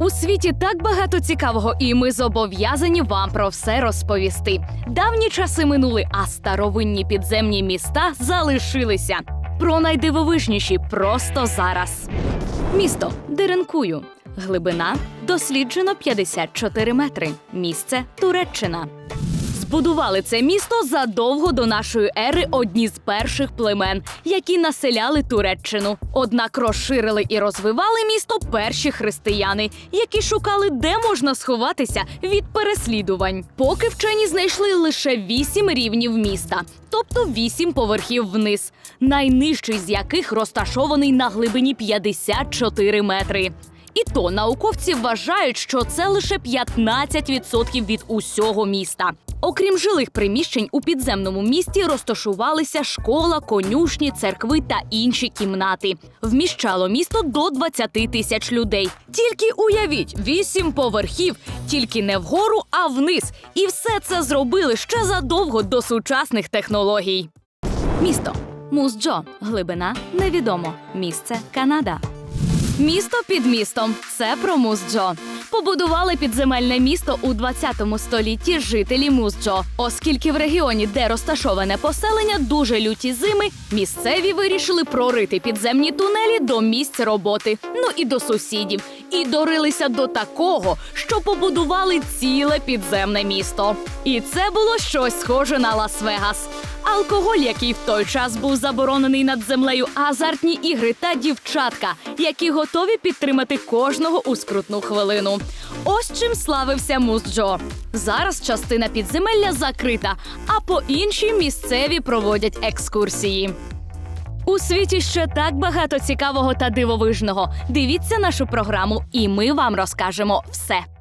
У світі так багато цікавого, і ми зобов'язані вам про все розповісти. Давні часи минули, а старовинні підземні міста залишилися. Про найдивовижніші просто зараз. Місто Деренкую. Глибина досліджено 54 метри. Місце Туреччина. Збудували це місто задовго до нашої ери одні з перших племен, які населяли Туреччину. Однак розширили і розвивали місто перші християни, які шукали, де можна сховатися від переслідувань. Поки вчені знайшли лише вісім рівнів міста, тобто вісім поверхів вниз, найнижчий з яких розташований на глибині 54 метри. І то науковці вважають, що це лише 15% від усього міста. Окрім жилих приміщень, у підземному місті розташувалися школа, конюшні, церкви та інші кімнати. Вміщало місто до 20 тисяч людей. Тільки уявіть, вісім поверхів, тільки не вгору, а вниз. І все це зробили ще задовго до сучасних технологій. Місто Музджо. Глибина невідомо. Місце Канада. Місто під містом це про Музджо. Побудували підземельне місто у 20 столітті жителі Музджо. Оскільки в регіоні, де розташоване поселення, дуже люті зими, місцеві вирішили прорити підземні тунелі до місць роботи, ну і до сусідів. І дорилися до такого, що побудували ціле підземне місто. І це було щось схоже на Лас-Вегас. Алкоголь, який в той час був заборонений над землею, азартні ігри та дівчатка, які готові підтримати кожного у скрутну хвилину. Ось чим славився Музджо. Зараз частина підземелля закрита, а по іншій місцеві проводять екскурсії. У світі ще так багато цікавого та дивовижного. Дивіться нашу програму, і ми вам розкажемо все.